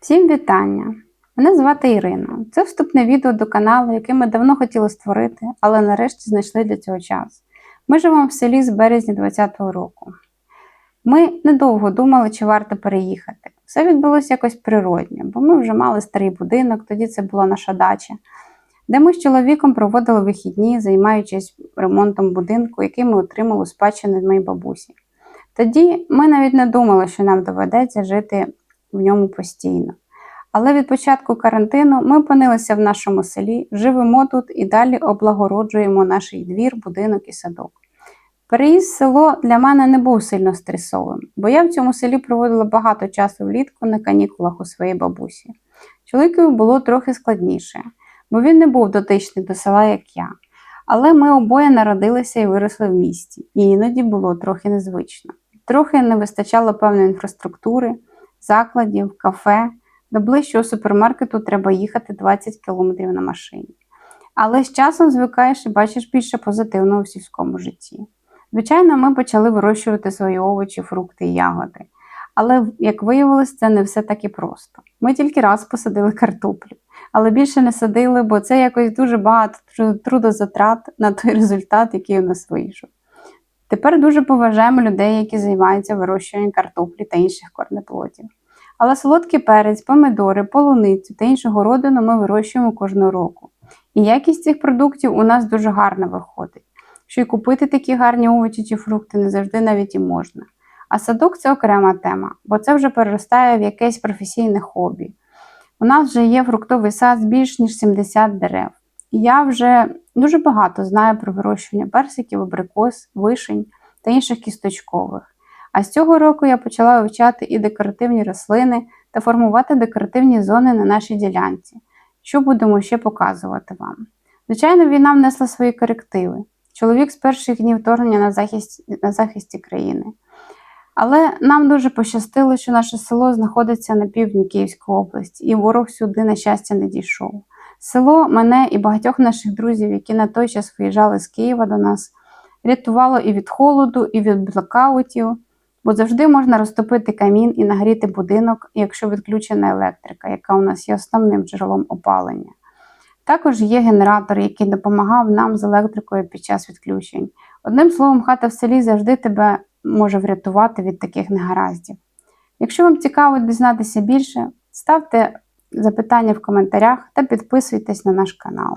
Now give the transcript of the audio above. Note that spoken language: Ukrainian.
Всім вітання! Мене звати Ірина. Це вступне відео до каналу, який ми давно хотіли створити, але нарешті знайшли для цього час. Ми живемо в селі з березня 2020 року. Ми недовго думали, чи варто переїхати. Все відбулося якось природньо, бо ми вже мали старий будинок, тоді це була наша дача, де ми з чоловіком проводили вихідні, займаючись ремонтом будинку, який ми отримали у спадщину від моєї бабусі. Тоді ми навіть не думали, що нам доведеться жити в ньому постійно. Але від початку карантину ми опинилися в нашому селі, живемо тут і далі облагороджуємо наш двір, будинок і садок. Переїзд в село для мене не був сильно стресовим, бо я в цьому селі проводила багато часу влітку на канікулах у своїй бабусі. Чоловікові було трохи складніше, бо він не був дотичний до села, як я. Але ми обоє народилися і виросли в місті, і іноді було трохи незвично. Трохи не вистачало певної інфраструктури, закладів, кафе. До ближчого супермаркету треба їхати 20 кілометрів на машині. Але з часом звикаєш і бачиш більше позитивного в сільському житті. Звичайно, ми почали вирощувати свої овочі, фрукти і ягоди. Але, як виявилось, це не все так і просто. Ми тільки раз посадили картоплю, але більше не садили, бо це якось дуже багато трудозатрат на той результат, який у нас вийшов. Тепер дуже поважаємо людей, які займаються вирощуванням картоплі та інших корнеплодів. Але солодкий перець, помидори, полуницю та іншого родину ми вирощуємо кожного року. І якість цих продуктів у нас дуже гарна виходить, що й купити такі гарні овочі чи фрукти не завжди навіть і можна. А садок це окрема тема, бо це вже переростає в якесь професійне хобі. У нас вже є фруктовий сад з більш ніж 70 дерев. І я вже дуже багато знаю про вирощування персиків, абрикос, вишень та інших кісточкових. А з цього року я почала вивчати і декоративні рослини та формувати декоративні зони на нашій ділянці, що будемо ще показувати вам. Звичайно, війна внесла свої корективи. Чоловік з перших днів вторгнення на захисті, на захисті країни. Але нам дуже пощастило, що наше село знаходиться на півдні Київської області, і ворог сюди, на щастя, не дійшов. Село мене і багатьох наших друзів, які на той час виїжджали з Києва до нас, рятувало і від холоду, і від блокаутів, бо завжди можна розтопити камін і нагріти будинок, якщо відключена електрика, яка у нас є основним джерелом опалення. Також є генератор, який допомагав нам з електрикою під час відключень. Одним словом, хата в селі завжди тебе може врятувати від таких негараздів. Якщо вам цікаво дізнатися більше, ставте запитання в коментарях та підписуйтесь на наш канал.